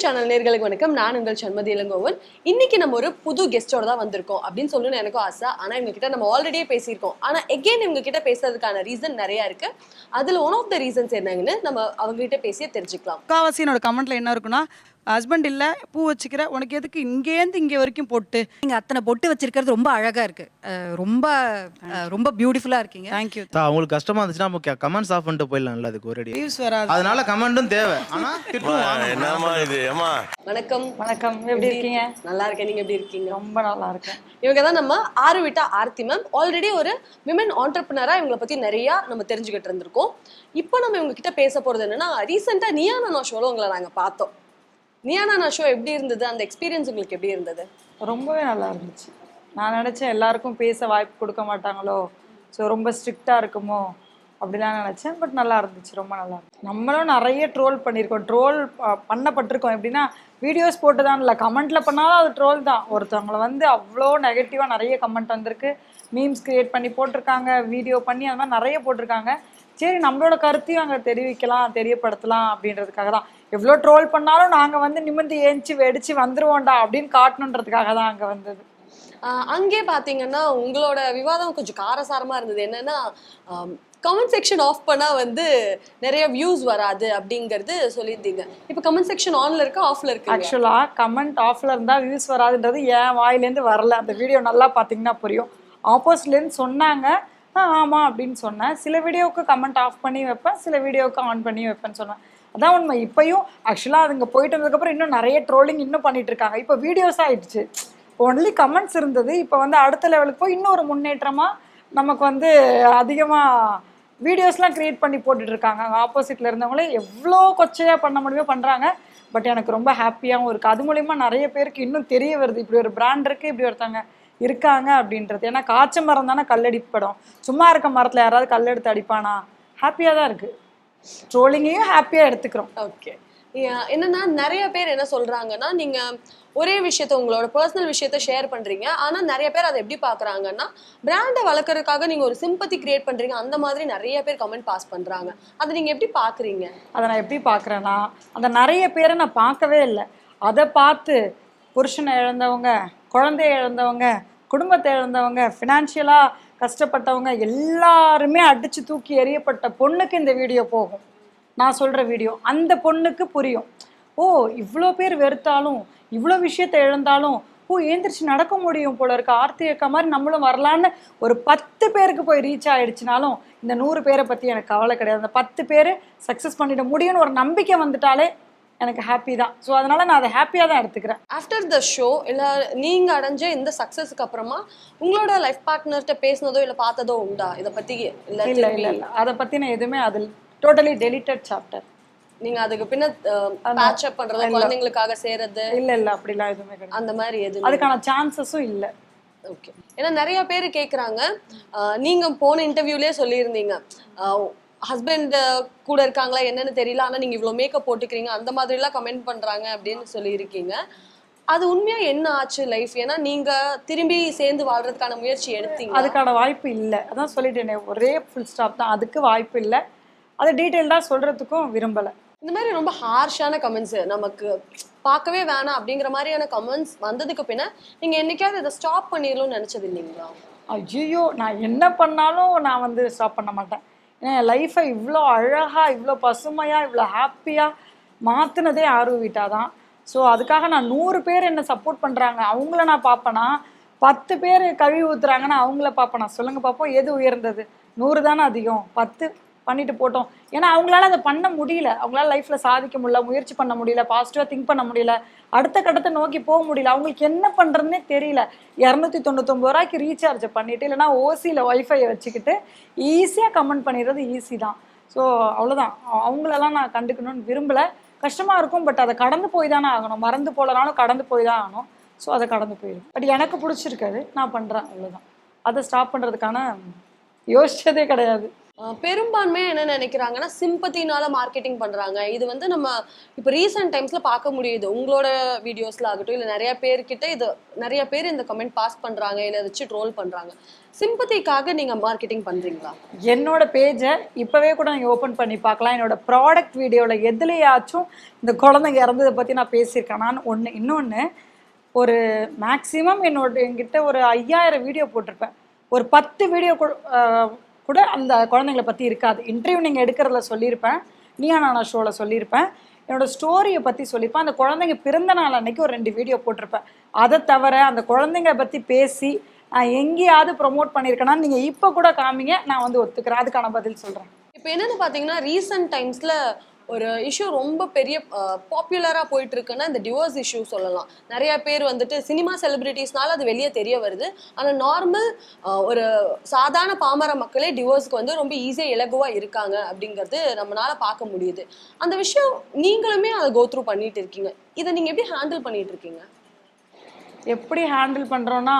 Channel நேர்களுக்கு வணக்கம். நான் உங்கள் சண்மதி இளங்கோவன். இன்னைக்கு நம்ம ஒரு புது கெஸ்டோட தான் வந்திருக்கோம் அப்படின்னு சொல்லணும்னு எனக்கும் ஆசை. ஆனா இவங்க கிட்ட நம்ம ஆல்ரெடியே பேசியிருக்கோம். ஆனா எகெயின் இவங்க கிட்ட பேசுறதுக்கான ரீசன் நிறைய இருக்கு. அதுல ஒன் ஆஃப் த ரீசன்ஸ் என்னங்கன்னு நம்ம அவங்க கிட்ட பேசியே தெரிஞ்சுக்கலாம். முக்காவாசி என்னோட கமெண்ட்ல என்ன இருக்குன்னா ஹஸ்பண்ட் இல்ல பூ வச்சுக்கிற உனக்கு எதுக்கு இங்கேருந்து இங்கே வரைக்கும் போட்டு? நீங்க அத்தனை பொட்டு வச்சிருக்கிறது ரொம்ப அழகா இருக்கு. ரொம்ப ரொம்ப பியூட்டிஃபுல்லா இருக்கீங்க. தேங்க்யூ சா, அவங்களுக்கு கஷ்டமா இருந்துச்சுன்னா நம்ம கமெண்ட்ஸ் ஆஃப் பண்ணிட்டு போயிடலாம்ல அதுக்கு ஒரு வியூஸ் வராது. அதனால கமெண்ட்டும் தேவை. ஆனா திட்டும் வாங்கணும். என்னம்மா இது? ஏமா வணக்கம். வணக்கம். எப்படி இருக்கீங்க? நல்லா இருக்கேன். நீங்க எப்படி இருக்கீங்க? ரொம்ப நல்லா இருக்கேன். இவங்க தான் நம்ம ஆறு விட்டா ஆர்த்தி மேம் ஆல்ரெடி ஒரு விமன் ஆண்டர்பிரினரா இவங்களை பத்தி நிறைய நம்ம தெரிஞ்சுக்கிட்டு இருந்திருக்கோம். இப்போ நம்ம இவங்க கிட்ட பேச போறது என்னன்னா ரீசெண்டா நியானா ஷோல உங்களை நாங்க பார்த்தோம். நியானா ஷோ எப்படி இருந்தது? அந்த எக்ஸ்பீரியன்ஸ் உங்களுக்கு எப்படி இருந்தது? ரொம்பவே நல்லா இருந்துச்சு. நான் நினச்சேன் எல்லாருக்கும் பேச வாய்ப்பு கொடுக்க மாட்டாங்களோ? ஸோ ரொம்ப ஸ்ட்ரிக்டாக இருக்குமோ? அப்படிலாம் நினச்சேன். பட் நல்லா இருந்துச்சு. ரொம்ப நல்லா இருந்துச்சு. நம்மளும் நிறைய ட்ரோல் பண்ணியிருக்கோம். ட்ரோல் பண்ணப்பட்டிருக்கோம். எப்படின்னா வீடியோஸ் போட்டு தான் இல்லை கமெண்ட்டில் பண்ணாலும் அது ட்ரோல் தான். ஒருத்தவங்களை வந்து அவ்வளோ நெகட்டிவாக நிறைய கமெண்ட் வந்திருக்கு. மீம்ஸ் க்ரியேட் பண்ணி போட்டிருக்காங்க. வீடியோ பண்ணி அது மாதிரி நிறைய போட்டிருக்காங்க. சரி நம்மளோட கருத்தையும் அங்கே தெரிவிக்கலாம் தெரியப்படுத்தலாம் அப்படின்றதுக்காக தான். எவ்வளோ ட்ரோல் பண்ணாலும் நாங்கள் வந்து நிமிர்ந்து ஏஞ்சி வெடிச்சு வந்துருவோம்டா அப்படின்னு காட்டணுன்றதுக்காக தான் அங்கே வந்தது. அங்கே பாத்தீங்கன்னா உங்களோட விவாதம் கொஞ்சம் காரசாரமா இருந்தது. என்னன்னா கமெண்ட் செக்ஷன் ஆஃப் பண்ணா வந்து நிறைய வியூஸ் வராது அப்படிங்கறது சொல்லியிருந்தீங்க. இப்போ கமெண்ட் செக்ஷன் ஆன்ல இருக்கா ஆஃப்ல இருக்கு ஆக்சுவலாக கமெண்ட் ஆஃப்ல இருந்தால் வியூஸ் வராதுன்றது என் வாயிலேருந்து வரல. அந்த வீடியோ நல்லா பார்த்தீங்கன்னா புரியும். ஆப்போசிட்லேருந்து சொன்னாங்க. ஆ ஆமாம் அப்படின்னு சொன்னேன். சில வீடியோவுக்கு கமெண்ட் ஆஃப் பண்ணி வைப்பேன் சில வீடியோவுக்கு ஆன் பண்ணி வைப்பேன்னு சொன்னேன். அதான் உண்மை. இப்பயும் ஆக்சுவலாக அதுங்க போயிட்டு வந்ததுக்கப்புறம் இன்னும் நிறைய ட்ரோலிங் இன்னும் பண்ணிட்டு இருக்காங்க. இப்போ வீடியோஸ் ஆயிடுச்சு. ஒன்லி கமெண்ட்ஸ் இருந்தது. இப்போ வந்து அடுத்த லெவலுக்கு போய் இன்னொரு முன்னேற்றமாக நமக்கு வந்து அதிகமாக வீடியோஸ்லாம் க்ரியேட் பண்ணி போட்டுட்டு இருக்காங்க. ஆப்போசிட்டில் இருந்தவங்களே எவ்வளோ கொச்சையாக பண்ண முடியுமோ பண்ணுறாங்க பட் எனக்கு ரொம்ப ஹாப்பியாகவும் இருக்குது அது மூலிமா நிறைய பேருக்கு இன்னும் தெரிய வருது. இப்படி ஒரு பிராண்ட் இருக்குது இப்படி ஒருத்தவங்க இருக்காங்க அப்படின்றது. ஏன்னா காய்ச்ச மரம் தானே கல்லடிப்படும். சும்மா இருக்க மரத்தில் யாராவது கல் எடுத்து அடிப்பானா? ஹாப்பியாக தான் இருக்குது ட்ரோலிங்கையும் ஹாப்பியாக எடுத்துக்கிறோம். ஓகே என்னன்னா நிறைய பேர் என்ன சொல்றாங்கன்னா நீங்க ஒரே விஷயத்த உங்களோட பர்சனல் விஷயத்த ஷேர் பண்றீங்க. ஆனா நிறைய பேர் அதை எப்படி பாக்குறாங்கன்னா பிராண்டை வளர்க்கறதுக்காக நீங்க ஒரு சிம்பத்தி கிரியேட் பண்றீங்க. அந்த மாதிரி நிறைய பேர் கமெண்ட் பாஸ் பண்றாங்க. அதை நீங்க எப்படி பாக்குறீங்க? அதை நான் எப்படி பார்க்குறேன்னா அந்த நிறைய பேரை நான் பார்க்கவே இல்லை. அதை பார்த்து புருஷனை இழந்தவங்க குழந்தைய இழந்தவங்க குடும்பத்தை இழந்தவங்க ஃபினான்ஷியலாக கஷ்டப்பட்டவங்க எல்லாருமே அடித்து தூக்கி எறியப்பட்ட பொண்ணுக்கு இந்த வீடியோ போகும். நான் சொல்கிற வீடியோ அந்த பொண்ணுக்கு புரியும். ஓ இவ்வளோ பேர் வெறுத்தாலும் இவ்வளோ விஷயத்தை இழந்தாலும் ஓ ஏந்திரிச்சு நடக்க முடியும் போல இருக்க. ஆர்த்தி இருக்க மாதிரி நம்மளும் வரலான்னு ஒரு பத்து பேருக்கு போய் ரீச் ஆகிடுச்சினாலும் இந்த நூறு பேரை பற்றி எனக்கு கவலை கிடையாது. அந்த பத்து பேர் சக்ஸஸ் பண்ணிட முடியும்னு ஒரு நம்பிக்கை வந்துட்டாலே எனக்கு ஹாப்பி தான். ஸோ அதனால நான் அதை ஹாப்பியாக தான் எடுத்துக்கிறேன். ஆஃப்டர் த ஷோ இல்ல நீங்க அடைஞ்ச இந்த சக்சஸ்க்கு அப்புறமா உங்களோட லைஃப் பார்ட்னர்கிட்ட பேசினதோ இல்ல பார்த்ததோ உண்டா? இதை பத்தி இல்ல இல்லை இல்லை இல்லை. அதை பற்றி நான் எதுவுமே அதில் டோட்டலி டெலிட்டட் சாப்டர் நீங்க அதுக்கு பின்ன பேட்ச் அப் பண்றது குழந்தைங்களுக்காக செய்யறது? இல்லை இல்லை. அப்படிலாம் எதுவுமே கிடையாது. அந்த மாதிரி எது அதுக்கான சான்சஸும் இல்லை. ஓகே ஏன்னா நிறைய பேர் கேக்குறாங்க. நீங்க போன இன்டர்வியூலயே சொல்லியிருந்தீங்க. ஹஸ்பண்ட் கூட இருக்காங்களா என்னன்னு தெரியல. ஆனா நீங்க இவ்வளவு மேக்கப் போட்டுக்கிறீங்க அந்த மாதிரி எல்லாம் கமெண்ட் பண்றாங்க அப்படின்னு சொல்லியிருக்கீங்க. அது உண்மையா என்ன ஆச்சு லைஃப் ஏன்னா நீங்க திரும்பி சேர்ந்து வாழ்றதுக்கான முயற்சி எடுத்தீங்க அதுக்கான வாய்ப்பு இல்லை. அதான் சொல்லிட்டேனே ஒரே ஃபுல் ஸ்டாப் தான். அதுக்கு வாய்ப்பு இல்லை. அதை டீட்டெயில்டாக சொல்கிறதுக்கும் விரும்பலை. இந்த மாதிரி ரொம்ப ஹார்ஷான கமெண்ட்ஸ் நமக்கு பார்க்கவே வேணாம் அப்படிங்கிற மாதிரியான கமெண்ட்ஸ் வந்ததுக்கு பின்ன நீங்க என்னைக்காவது இதை ஸ்டாப் பண்ணிடணும்னு நினைச்சது இல்லைங்களா? ஐயோ நான் என்ன பண்ணாலும் நான் வந்து ஸ்டாப் பண்ண மாட்டேன். ஏன்னா என் லைஃப்பை இவ்வளோ அழகாக இவ்வளோ பசுமையாக இவ்வளோ ஹாப்பியாக மாற்றினதே ஆர்வீட்டா தான். ஸோ அதுக்காக நான் நூறு பேர் என்னை சப்போர்ட் பண்ணுறாங்க அவங்கள நான் பார்ப்பேனா? பத்து பேர் கழுவி ஊத்துறாங்கன்னா அவங்கள பார்ப்பேனா? சொல்லுங்கள் பார்ப்போம் எது உயர்ந்தது? நூறு தானே அதிகம். பத்து பண்ணிட்டு போட்டோம். ஏன்னா அவங்களால அதை பண்ண முடியல. அவங்களால லைஃப்ல சாதிக்க முடியல முயற்சி பண்ண முடியல பாசிட்டிவாக திங்க் பண்ண முடியல. அடுத்த கட்டத்தை நோக்கி போக முடியல. அவங்களுக்கு என்ன பண்றதுன்னே தெரியல. இரநூத்தி தொண்ணூத்தொம்பது ரூபாய்க்கு ரீசார்ஜ் பண்ணிட்டு இல்லைன்னா ஓசியில் ஒய்ஃபையை வச்சுக்கிட்டு ஈஸியாக கமெண்ட் பண்ணிடுறது ஈஸி தான். ஸோ அவ்வளோதான் அவங்களெல்லாம் நான் கண்டுக்கணும்னு விரும்பல. கஷ்டமா இருக்கும் பட் அதை கடந்து போய் தானே ஆகணும். மறந்து போலனாலும் கடந்து போய் தான் ஆகணும். ஸோ அதை கடந்து போயிடும் பட் எனக்கு பிடிச்சிருக்காது. நான் பண்ணுறேன் அவ்வளோதான் அதை ஸ்டாப் பண்ணுறதுக்கான யோசிச்சதே கிடையாது. பெரும்பான்மையாக என்ன நினைக்கிறாங்கன்னா சிம்பத்தினால மார்க்கெட்டிங் பண்ணுறாங்க இது வந்து நம்ம இப்போ ரீசெண்ட் டைம்ஸில் பார்க்க முடியுது. உங்களோட வீடியோஸில் ஆகட்டும் இல்லை நிறைய பேர்கிட்ட இது நிறைய பேர் இந்த கமெண்ட் பாஸ் பண்ணுறாங்க இல்லை வச்சு ட்ரோல் பண்ணுறாங்க சிம்பத்திக்காக நீங்கள் மார்க்கெட்டிங் பண்ணுறீங்களா என்னோட பேஜை இப்போவே கூட நீங்கள் ஓப்பன் பண்ணி பார்க்கலாம். என்னோட ப்ராடக்ட் வீடியோவில் எதுலையாச்சும் இந்த குழந்தைங்க இறந்ததை பற்றி நான் பேசியிருக்கேன். நான் ஒன்று இன்னொன்று ஒரு மேக்ஸிமம் என்னோட என்கிட்ட ஒரு ஐயாயிரம் வீடியோ போட்டிருப்பேன். ஒரு பத்து வீடியோ கூட அந்த குழந்தைங்கள பற்றி இருக்காது. இன்டர்வியூ நீங்கள் எடுக்கிறதுல சொல்லியிருப்பேன். நீயா நானா ஷோவில் சொல்லியிருப்பேன். என்னோட ஸ்டோரியை பற்றி சொல்லியிருப்பேன். அந்த குழந்தைங்க பிறந்த நாள் அன்னைக்கு ஒரு ரெண்டு வீடியோ போட்டிருப்பேன். அதை தவிர அந்த குழந்தைங்களை பற்றி பேசி நான் எங்கேயாவது ப்ரொமோட் பண்ணியிருக்கேன்னா நீங்கள் இப்போ கூட காமிங்க. நான் வந்து ஒத்துக்கிறேன். அதுக்கான பதில் சொல்கிறேன் இப்போ என்னன்னு பார்த்தீங்கன்னா ரீசெண்ட் டைம்ஸில் ஒரு இஷ்யூ ரொம்ப பெரிய பாப்புலராக போயிட்டு இருக்குன்னா இந்த டிவோர்ஸ் இஷ்யூ சொல்லலாம். நிறைய பேர் வந்துட்டு சினிமா செலிபிரிட்டிஸ்னால அது வெளியே தெரிய வருது. ஆனால் நார்மல் ஒரு சாதாரண பாமர மக்களே டிவோர்ஸ்க்கு வந்து ரொம்ப ஈஸியாக இலகுவாக இருக்காங்க அப்படிங்கிறது நம்மளால பார்க்க முடியுது. அந்த விஷயம் நீங்களுமே அதை கோத்ரூ பண்ணிட்டு இருக்கீங்க. இதை நீங்கள் எப்படி ஹேண்டில் பண்ணிட்டு இருக்கீங்க? எப்படி ஹேண்டில் பண்ணுறோன்னா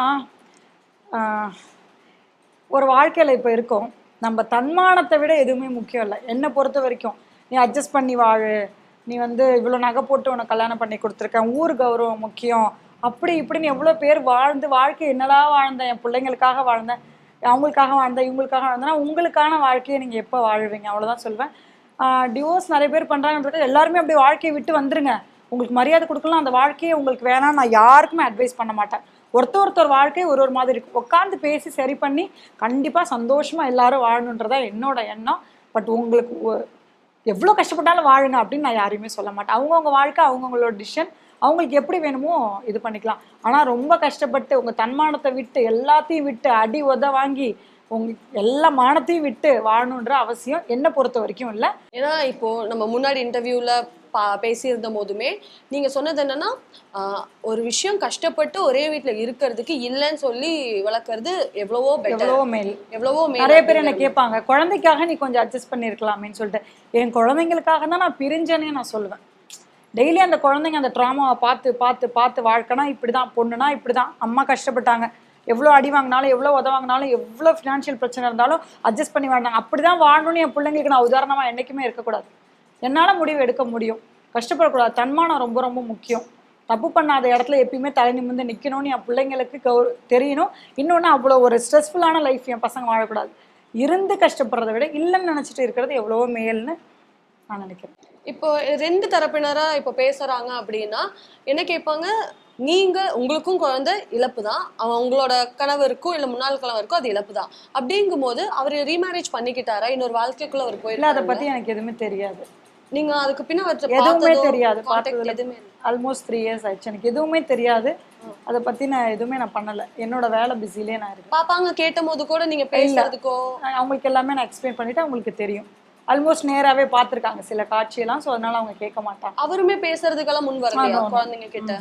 ஒரு வாழ்க்கையில் இப்போ இருக்கோம். நம்ம தன்மானத்தை விட எதுவுமே முக்கியம் இல்லை. என்னை பொறுத்த வரைக்கும் நீ அட்ஜஸ்ட் பண்ணி வாழு. நீ வந்து இவ்வளோ நகை போட்டு உனக்கு கல்யாணம் பண்ணி கொடுத்துருக்கேன் ஊர் கௌரவம் முக்கியம். அப்படி இப்படின்னு எவ்வளோ பேர் வாழ்ந்து வாழ்க்கை என்னடா வாழ்ந்தேன் என் பிள்ளைங்களுக்காக வாழ்ந்தேன் அவங்களுக்காக வாழ்ந்தேன் இவங்களுக்காக வாழ்ந்தேன்னா உங்களுக்கான வாழ்க்கையை நீங்கள் எப்போ வாழ்வீங்க? அவ்வளோதான் சொல்வேன். டிவோர்ஸ் நிறைய பேர் பண்ணுறாங்கன்றது எல்லாருமே அப்படி வாழ்க்கையை விட்டு வந்துருங்க. உங்களுக்கு மரியாதை கொடுக்கலாம். அந்த வாழ்க்கையை உங்களுக்கு வேணாம் நான் யாருக்குமே அட்வைஸ் பண்ண மாட்டேன். ஒருத்தர் ஒருத்தர் வாழ்க்கை ஒரு ஒரு மாதிரி இருக்கும் உட்காந்து பேசி சரி பண்ணி கண்டிப்பாக சந்தோஷமாக எல்லாரும் வாழணுன்றதா என்னோட எண்ணம். பட் உங்களுக்கு ஒ- எவ்வளோ கஷ்டப்பட்டாலும் வாழுங்க அப்படின்னு நான் யாரையுமே சொல்ல மாட்டேன். அவங்கவுங்க வாழ்க்கை அவங்கவுங்களோட டிசிஷன் அவங்களுக்கு எப்படி வேணுமோ இது பண்ணிக்கலாம். ஆனால் ரொம்ப கஷ்டப்பட்டு உங்கள் தன்மானத்தை விட்டு எல்லாத்தையும் விட்டு அடி உத வாங்கி உங்க எல்லா மானத்தையும் விட்டு வாழணுன்ற அவசியம் என்னை பொறுத்த வரைக்கும் இல்லை. ஏன்னா இப்போ நம்ம முன்னாடி இன்டர்வியூல பா பேசியிருந்த போதுமே நீங்க சொன்னது என்னன்னா ஆஹ், ஒரு விஷயம் கஷ்டப்பட்டு ஒரே வீட்ல இருக்கிறதுக்கு இல்லைன்னு சொல்லி வளர்க்கறது எவ்வளவோ எவ்வளவோ மேல். எவ்வளவோ மேல் நிறைய பேர் என்ன. கேட்பாங்க குழந்தைக்காக நீ கொஞ்சம் அட்ஜஸ்ட் பண்ணியிருக்கலாமேன்னு சொல்லிட்டு. என் குழந்தைங்களுக்காக தான் நான் பிரிஞ்சேனே நான் சொல்லுவேன். டெய்லி அந்த குழந்தைங்க அந்த ட்ராமாவை பார்த்து பார்த்து பார்த்து வாழ்க்கைனா இப்படி தான் பொண்ணுனா இப்படி தான் அம்மா கஷ்டப்பட்டாங்க. எவ்வளோ அடி வாங்கினாலும் எவ்வளோ உத வாங்கினாலும் எவ்வளோ ஃபினான்ஷியல் பிரச்சனை இருந்தாலும் அட்ஜஸ்ட் பண்ணி வாழ்ந்தாங்க அப்படி தான் வாழணும்னு என் பிள்ளைங்களுக்கு நான் உதாரணமாக என்றைக்குமே இருக்கக்கூடாது. என்னால் முடிவு எடுக்க முடியும். கஷ்டப்படக்கூடாது. தன்மானம் ரொம்ப ரொம்ப முக்கியம். தப்பு பண்ணாத இடத்துல எப்பயுமே தலை நிமிர்ந்து நிற்கணும்னு என் பிள்ளைங்களுக்கு கௌ தெரியணும். இன்னொன்று அவ்வளோ ஒரு ஸ்ட்ரெஸ்ஃபுல்லான லைஃப் என் பசங்க வாழக்கூடாது. இருந்து கஷ்டப்படுறத விட இல்லைன்னு நினச்சிட்டு இருக்கிறது எவ்வளவோ மேல்னு நான் நினைக்கிறேன். இப்போ ரெண்டு தரப்பினரா இப்போ பேசுறாங்க அப்படின்னா என்ன கேட்பாங்க? நீங்க உங்களுக்கும் குழந்தை இழப்பு தான் அவன் உங்களோட கணவருக்கும் இல்ல முன்னாள் கணவருக்கும் அது இழப்பு தான் அப்படிங்கும்போது அவர் ரீமேரேஜ் பண்ணிக்கிட்டாரா? இன்னொரு வாழ்க்கைக்குள்ள அவர் இல்லை அதை பற்றி எனக்கு எதுவுமே தெரியாது. நீங்க அதுக்கு பின்ன எதுவுமே தெரியாது. பார்த்ததுல எதுவுமே. ஆல்மோஸ்ட் த்ரீ இயர்ஸ் ஆயிடுச்சு. எனக்கு எதுவுமே தெரியாது. அதை பற்றி நான் எதுவுமே நான் பண்ணலை. என்னோட வேலை பிஸிலே நான் இருக்கேன். பாப்பாங்க கேட்ட போது கூட நீங்க பேசுறதுக்கோ? அவங்களுக்கு எல்லாமே நான் எக்ஸ்பிளைன் பண்ணிட்டு அவங்களுக்கு தெரியும். ஆல்மோஸ்ட் நேராவே பார்த்துருக்காங்க சில காட்சியெல்லாம் ஸோ அதனால அவங்க கேட்க மாட்டாங்க. அவருமே பேசுறதுக்கெல்லாம் முன் வரலையா. குழந்தைங்க கிட்ட.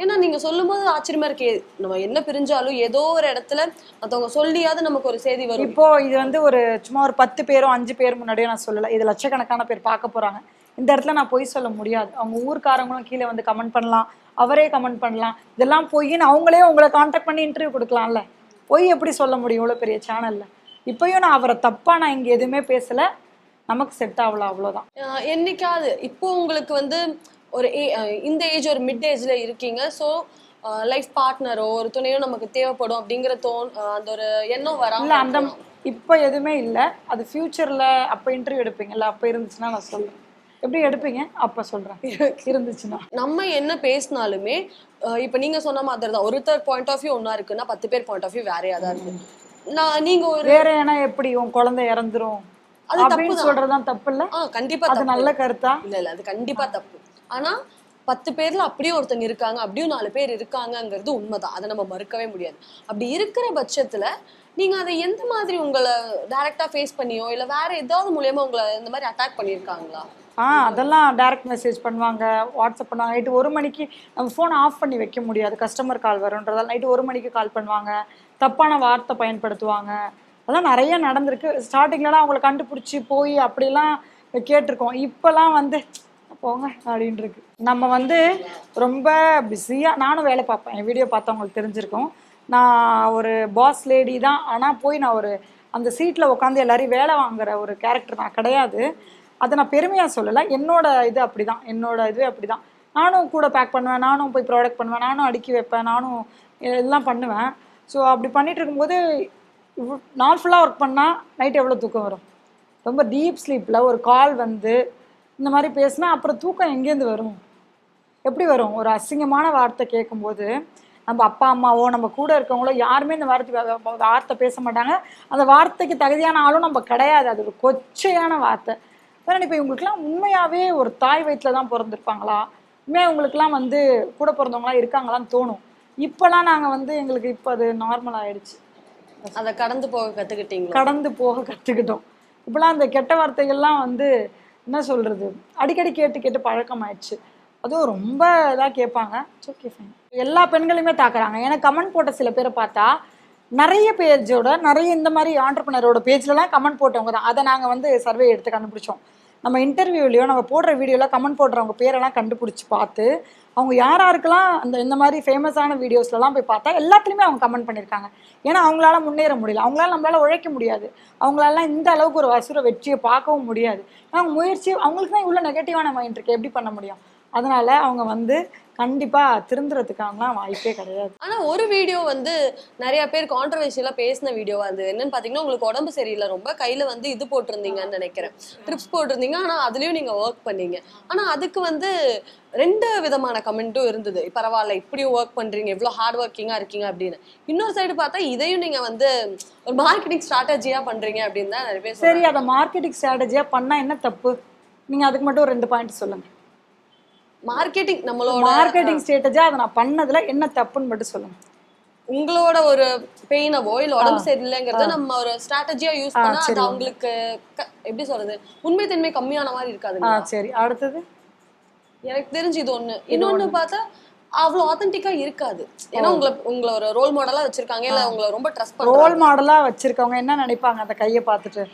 ஏன்னா நீங்க சொல்லும் போது ஆச்சரியமா இருக்கு நம்ம என்ன பிரிஞ்சாலும் ஏதோ ஒரு இடத்துல மத்தவங்க சொல்லியாவது நமக்கு ஒரு செய்தி வரும். இப்போ இது வந்து ஒரு சும்மா ஒரு பத்து பேரோ அஞ்சு பேர் முன்னாடியோ நான் சொல்லலை. இது லட்சக்கணக்கான பேர் பார்க்க போறாங்க. இந்த இடத்துல நான் பொய் சொல்ல முடியாது. அவங்க ஊர்க்காரங்களும் கீழே வந்து கமெண்ட் பண்ணலாம். அவரே கமெண்ட் பண்ணலாம். இதெல்லாம் பொய்ன்னு அவங்களே உங்களை காண்டாக்ட் பண்ணி இன்டர்வியூ கொடுக்கலாம்ல. பொய் எப்படி சொல்ல முடியும் இவ்வளோ பெரிய சேனல்ல இப்பயும் நான் அவரை தப்பா நான் இங்க எதுவுமே பேசல. நமக்கு செட் ஆகல அவ்வளோதான் ஆஹ் என்னைக்காவது இப்போ உங்களுக்கு வந்து ஒரு இந்த ஏஜ் ஒரு மிட் ஏஜ்ல இருக்கீங்க. ஸோ லைஃப் பார்ட்னரோ ஒரு துணையோ நமக்கு தேவைப்படும் அப்படிங்கிற தோன் அந்த ஒரு எண்ணம் வராம இல்ல அந்த. இப்போ எதுவுமே இல்லை. அது ஃபியூச்சர்ல அப்போ இன்டர்வியூ எடுப்பீங்கல்ல அப்போ இருந்துச்சுன்னா நான் சொல்றேன். எப்படி எடுப்பீங்க? அப்போ சொல்றேன். இருந்துச்சுன்னா. நம்ம என்ன பேசினாலுமே இப்ப நீங்க சொன்ன மாதிரி தான் ஒருத்தர் பாயிண்ட் ஆஃப் வியூ ஒன்னா இருக்குன்னா பத்து பேர் பாயிண்ட் ஆஃப் வியூ வேறையா தான் இருக்கு நான் நீங்க ஒரு வேற ஏன்னா எப்படி உன் குழந்தை இறந்துரும்? அது தப்புதான். சொல்றதுதான் தப்பு இல்ல கண்டிப்பா அது தப்பு. நல்ல கருத்தா? இல்ல இல்ல அது கண்டிப்பா தப்பு. ஆனா பத்து பேர்ல அப்படியே ஒருத்தங்க இருக்காங்க அப்படியும் நாலு பேர் இருக்காங்கங்கிறது உண்மைதான். அதை நம்ம மறுக்கவே முடியாது. அப்படி இருக்கிற பட்சத்துல நீங்க அதை எந்த மாதிரி உங்களை டைரக்டா ஃபேஸ் பண்ணியோ இல்ல வேற ஏதாவது மூலியமா உங்களை இந்த மாதிரி அட்டாக் பண்ணியிருக்காங்களா? ஆ அதெல்லாம் டைரக்ட் மெசேஜ் பண்ணுவாங்க வாட்ஸ்அப் பண்ணுவாங்க. நைட்டு ஒரு மணிக்கு நம்ம ஃபோன் ஆஃப் பண்ணி வைக்க முடியாது. கஸ்டமர் கால் வரும்ன்றதால நைட்டு ஒரு மணிக்கு கால் பண்ணுவாங்க. தப்பான வார்த்தை பயன்படுத்துவாங்க. அதெல்லாம் நிறைய நடந்திருக்கு. ஸ்டார்டிங்லலாம் அவங்கள கண்டுபிடிச்சி போய் அப்படிலாம் கேட்டிருக்கோம். இப்போலாம் வந்து போங்க அப்படின்னு இருக்கு நம்ம வந்து ரொம்ப பிஸியாக நானும் வேலை பார்ப்பேன். என் வீடியோ பார்த்தவங்களுக்கு தெரிஞ்சிருக்கும். நான் ஒரு பாஸ் லேடி தான். ஆனால் போய் நான் ஒரு அந்த சீட்டில் உட்காந்து எல்லாரையும் வேலை வாங்குற ஒரு கேரக்டர் நான் கிடையாது. அதை நான் பெருமையாக சொல்லலை. என்னோட இது அப்படி தான் என்னோட இதுவே அப்படி தான் நானும் கூட பேக் பண்ணுவேன். நானும் போய் ப்ராடக்ட் பண்ணுவேன். நானும் அடுக்கி வைப்பேன். நானும் எல்லாம் பண்ணுவேன். ஸோ அப்படி பண்ணிட்டு இருக்கும்போது இவ்வ- நாள் ஃபுல்லாக ஒர்க் பண்ணால் நைட் எவ்வளோ தூக்கம் வரும்? ரொம்ப டீப் ஸ்லீப்பில் ஒரு கால் வந்து இந்த மாதிரி பேசினா அப்புறம் தூக்கம் எங்கேருந்து வரும்? எப்படி வரும்? ஒரு அசிங்கமான வார்த்தை கேட்கும்போது நம்ம அப்பா அம்மாவோ நம்ம கூட இருக்கவங்களோ யாருமே இந்த வார்த்தை வார்த்தை பேச மாட்டாங்க. அந்த வார்த்தைக்கு தகுதியான ஆளும் நம்ம கிடையாது. அது ஒரு கொச்சையான வார்த்தை. அதான் இப்போ இவங்களுக்குலாம் உண்மையாகவே ஒரு தாய் வயிற்றில் தான் பிறந்திருப்பாங்களா? உண்மையாக இவங்களுக்குலாம் வந்து கூட பிறந்தவங்களாம் இருக்காங்களான்னு தோணும். இப்போலாம் நாங்கள் வந்து எங்களுக்கு இப்போ அது நார்மல் ஆயிடுச்சு. அதை கடந்து போக கத்துக்கிட்டீங்களா? கடந்து போக கற்றுக்கிட்டோம் இப்போலாம் அந்த கெட்ட வார்த்தைகள்லாம் வந்து என்ன சொல்கிறது அடிக்கடி கேட்டு கேட்டு பழக்கமாயிடுச்சு. அதுவும் ரொம்ப இதாக கேட்பாங்க. ஓகே ஃபைன் எல்லா பெண்களையுமே தாக்குறாங்க. ஏன்னா கமெண்ட் போட்ட சில பேரை பார்த்தா நிறைய பேஜோட நிறைய இந்த மாதிரி ஆண்டர்பனரோட பேஜ்லலாம் கமெண்ட் போட்டவங்க தான். அதை நாங்கள் வந்து சர்வே எடுத்து கண்டுபிடிச்சோம். நம்ம இன்டர்வியூலையோ நம்ம போடுற வீடியோவில் கமெண்ட் போடுறவங்க பேரெல்லாம் கண்டுபிடிச்சி பார்த்து அவங்க யார் யாருக்கெல்லாம் அந்த இந்த மாதிரி ஃபேமஸான வீடியோஸ்லலாம் போய் பார்த்தா எல்லாத்துலேயுமே அவங்க கமெண்ட் பண்ணியிருக்காங்க ஏன்னா அவங்களால முன்னேற முடியல. அவங்களால நம்மளால் உழைக்க முடியாது. அவங்களாலாம் இந்த அளவுக்கு ஒரு அசுர வெற்றியை பார்க்கவும் முடியாது. அவங்க முயற்சி அவங்களுக்கு தான் இவ்வளோ நெகட்டிவான மைண்ட் இருக்குது எப்படி பண்ண முடியும்? அதனால் அவங்க வந்து கண்டிப்பாக திருந்துறதுக்காகலாம் வாய்ப்பே கிடையாது. ஆனா ஒரு வீடியோ வந்து நிறைய பேர் கான்ட்ரவர்ஷியலா பேசின வீடியோவா இருந்தது என்னன்னு பாத்தீங்கன்னா உங்களுக்கு உடம்பு சரியில்லை. ரொம்ப கையில வந்து இது போட்டிருந்தீங்கன்னு நினைக்கிறேன். ட்ரிப்ஸ் போட்டிருந்தீங்க. ஆனா அதுலயும் நீங்க ஒர்க் பண்ணீங்க. ஆனா அதுக்கு வந்து ரெண்டு விதமான கமெண்ட்டும் இருந்தது. பரவாயில்ல. இப்படியும் ஒர்க் பண்றீங்க. இவ்வளவு ஹார்ட் ஒர்க்கிங்கா இருக்கீங்க அப்படின்னு. இன்னொரு சைடு பார்த்தா இதையும் நீங்க வந்து ஒரு மார்க்கெட்டிங் ஸ்ட்ராட்டஜியா பண்றீங்க அப்படின்னு தான் நிறைய பேர் சரி. அதை மார்க்கெட்டிங் ஸ்ட்ராட்டஜியாக பண்ணால் என்ன தப்பு? நீங்கள் அதுக்கு மட்டும் ஒரு ரெண்டு பாயிண்ட் சொல்லுங்க. மார்க்கெட்டிங் நம்மளோட மார்க்கெட்டிங் ஸ்ட்ராட்டஜியாக அதை நான் பண்ணதுல என்ன தப்புன்னு மட்டும் சொல்லுங்க. உங்களோட ஒரு பெயினவோ இல்ல உடம்பு சரியில்லைங்கிறத நம்ம ஒரு ஸ்ட்ராட்டஜியா யூஸ் பண்ணா அது அவங்களுக்கு எப்படி சொல்றது உண்மைத்தன்மை கம்மியான மாதிரி ஆ இருக்காதுங்க சரி. அடுத்தது? எனக்கு தெரிஞ்சு இது ஒண்ணு. இன்னொன்னு பார்த்தா அவ்வளவு ஆத்தென்டிக்கா இருக்காது. ஏன்னா உங்களை உங்களை ஒரு ரோல் மாடலா வச்சிருக்காங்க இல்ல உங்களை ரொம்ப ட்ரஸ்ட் ரோல் பண்றாங்க மாடலாக வச்சிருக்கவங்க என்ன நினைப்பாங்க அந்த கையை பார்த்துட்டு?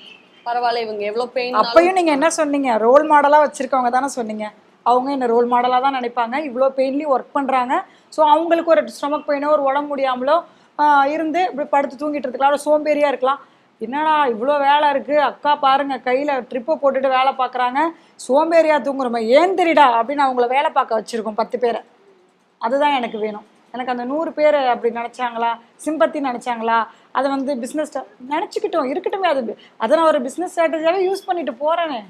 பரவாயில்ல இவங்க எவ்வளவு பெயின் அப்பயும் நீங்க என்ன சொன்னீங்க? ரோல் மாடலா வச்சிருக்கவங்க தானே சொன்னீங்க. அவங்க என்ன ரோல் மாடலாக தான் நினைப்பாங்க. இவ்வளோ பெயின்லி ஒர்க் பண்ணுறாங்க ஸோ அவங்களுக்கு ஒரு ஸ்டொமக் பெயினோ ஒரு உடம்பு முடியாமலோ இருந்து இப்படி படுத்து தூங்கிட்டு இருக்கலாம். சோம்பேறியாக இருக்கலாம். என்னடா இவ்வளோ வேலை இருக்குது அக்கா பாருங்கள் கையில் ட்ரிப்பை போட்டுட்டு வேலை பார்க்குறாங்க சோம்பேறியாக தூங்குறோமே ஏன் தெரிடா அப்படின்னு அவங்கள வேலை பார்க்க வச்சுருக்கோம் பத்து பேரை. அதுதான் எனக்கு வேணும். எனக்கு அந்த நூறு பேர் அப்படி நினச்சாங்களா? சிம்பத்தி நினச்சாங்களா? அதை வந்து பிஸ்னஸ் நினச்சிக்கிட்டோம் இருக்கட்டுமே. அது அதை நான் ஒரு பிஸ்னஸ் ஸ்ட்ராட்டஜியாகவே யூஸ் பண்ணிட்டு போகிறேனே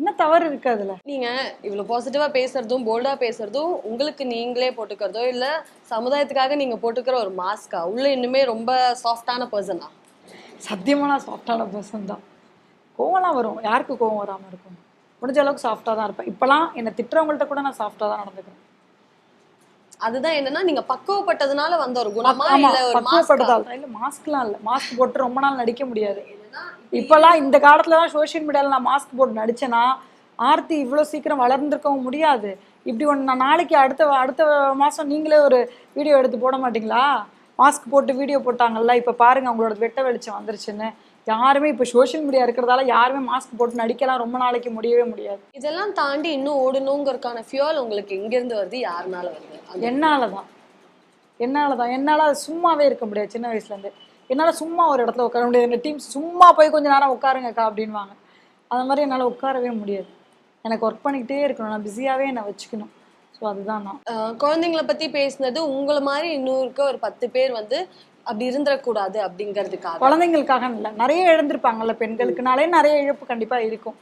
என்ன தவறு இருக்கு அதில்? நீங்க இவ்வளவு பாசிட்டிவா பேசுறதும் போல்டா பேசுறதும் உங்களுக்கு நீங்களே போட்டுக்கிறதோ இல்ல சமுதாயத்துக்காக நீங்க போட்டுக்கிற ஒரு மாஸ்கா உள்ள இன்னுமே ரொம்ப சாஃப்டான பர்சனா சத்தியமாக நான் சாஃப்டான பர்சன் தான். கோவம்லாம் வரும். யாருக்கு கோவம் வராமல் இருக்கும்? முடிஞ்ச அளவுக்கு சாஃப்டாக தான் இருப்பேன். இப்போலாம் என்னை திட்டுறவங்கள்ட்ட கூட நான் சாஃப்டாக தான் நடந்துக்கிறேன். அதுதான் என்னன்னா நீங்க பக்குவப்பட்டதுனால வந்த ஒரு குணமா இல்ல ஒரு பக்குவப்பட்டதால். இல்லை மாஸ்க்லாம் இல்லை. மாஸ்க் போட்டு ரொம்ப நாள் நடிக்க முடியாது. இப்போல்லாம் இந்த காலத்துல தான் சோஷியல் மீடியாவில் நான் மாஸ்க் போட்டு நடிச்சேன்னா ஆர்த்தி இவ்வளோ சீக்கிரம் வளர்ந்துருக்கவும் முடியாது. இப்படி ஒன்று நான் நாளைக்கு அடுத்த அடுத்த மாதம் நீங்களே ஒரு வீடியோ எடுத்து போட மாட்டீங்களா? மாஸ்க் போட்டு வீடியோ போட்டாங்கல்ல இப்போ பாருங்க அவங்களோட வெட்ட வெளிச்சம் வந்துருச்சுன்னு. யாருமே இப்போ சோஷியல் மீடியா இருக்கிறதால யாருமே மாஸ்க் போட்டு நடிக்கலாம் ரொம்ப நாளைக்கு முடியவே முடியாது. இதெல்லாம் தாண்டி இன்னும் ஓடணுங்கிறதுக்கான ஃபியூல் உங்களுக்கு எங்க இருந்து வருது யாருனால வருது? என்னால தான் என்னால தான் என்னால் சும்மாவே இருக்க முடியாது சின்ன வயசுலேருந்து என்னால் சும்மா ஒரு இடத்துல உட்கார முடியாது. எங்கள் டீம் சும்மா போய் கொஞ்ச நேரம் உட்காருங்கக்கா அப்படின்வாங்க அந்த மாதிரி என்னால் உட்காரவே முடியாது. எனக்கு ஒர்க் பண்ணிக்கிட்டே இருக்கணும். நான் பிஸியாகவே என்னை வச்சுக்கணும். ஸோ அதுதான் நான். குழந்தைங்களை பத்தி பேசினது உங்களை மாதிரி இன்னொருக்க ஒரு பத்து பேர் வந்து அப்படி இருந்துடக்கூடாது அப்படிங்கிறதுக்காக. குழந்தைங்களுக்காக இல்லை. நிறைய இழந்திருப்பாங்கல்ல பெண்களுக்குனாலே நிறைய இழப்பு கண்டிப்பாக இருக்கும்.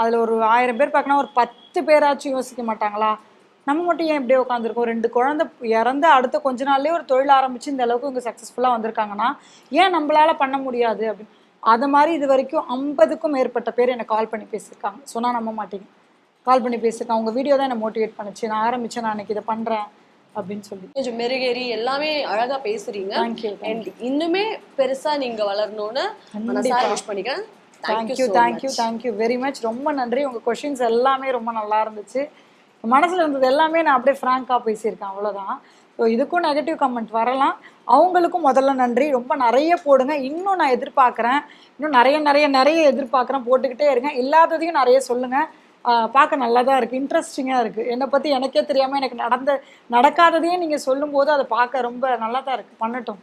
அதில் ஒரு ஆயிரம் பேர் பார்க்கணும் ஒரு பத்து பேராச்சும் யோசிக்க மாட்டாங்களா? நம்ம மட்டும் ஏன் இப்படியே உட்காந்துருக்கோம் ரெண்டு குழந்தை இறந்து அடுத்த கொஞ்ச நாள்லயே ஒரு தொழில் ஆரம்பிச்சு இந்த அளவுக்கு இங்கே சக்ஸஸ்ஃபுல்லாக வந்திருக்காங்கன்னா ஏன் நம்மளால பண்ண முடியாது அப்படின்னு? அது மாதிரி இது வரைக்கும் ஐம்பதுக்கும் மேற்பட்ட பேர் என்னை கால் பண்ணி பேசியிருக்காங்க. சொன்னா நம்ப மாட்டேங்க. கால் பண்ணி பேசியிருக்காங்க. உங்க வீடியோ தான் என்னை மோட்டிவேட் பண்ணுச்சு. நான் ஆரம்பிச்சேன். நான் இன்னைக்கு இதை பண்றேன். அப்படின்னு சொல்லி கொஞ்சம் மெருகேறி எல்லாமே அழகா பேசுறீங்க. அண்ட் இன்னுமே பெருசா நீங்க வளரணும்னு விஷ் பண்ணிக்கிறேன். Thank you thank you thank you very much ரொம்ப நன்றி. உங்கள் கொஷின்ஸ் எல்லாமே ரொம்ப நல்லா இருந்துச்சு. மனசில் இருந்தது எல்லாமே நான் அப்படியே ஃப்ராங்காக பேசியிருக்கேன். அவ்வளோதான் ஸோ இதுக்கும் நெகட்டிவ் கமெண்ட் வரலாம். அவங்களுக்கும் முதல்ல நன்றி. ரொம்ப நிறைய போடுங்க. இன்னும் நான் எதிர்பார்க்குறேன். இன்னும் நிறைய நிறைய நிறைய எதிர்பார்க்குறேன். போட்டுக்கிட்டே இருங்க இல்லாததையும் நிறைய சொல்லுங்கள் பார்க்க நல்லா தான் இருக்குது இன்ட்ரெஸ்டிங்காக இருக்குது என்னை பற்றி எனக்கே தெரியாமல் எனக்கு நடந்த நடக்காததையும் நீங்கள் சொல்லும்போது அதை பார்க்க ரொம்ப நல்லா தான் இருக்குது பண்ணட்டும்.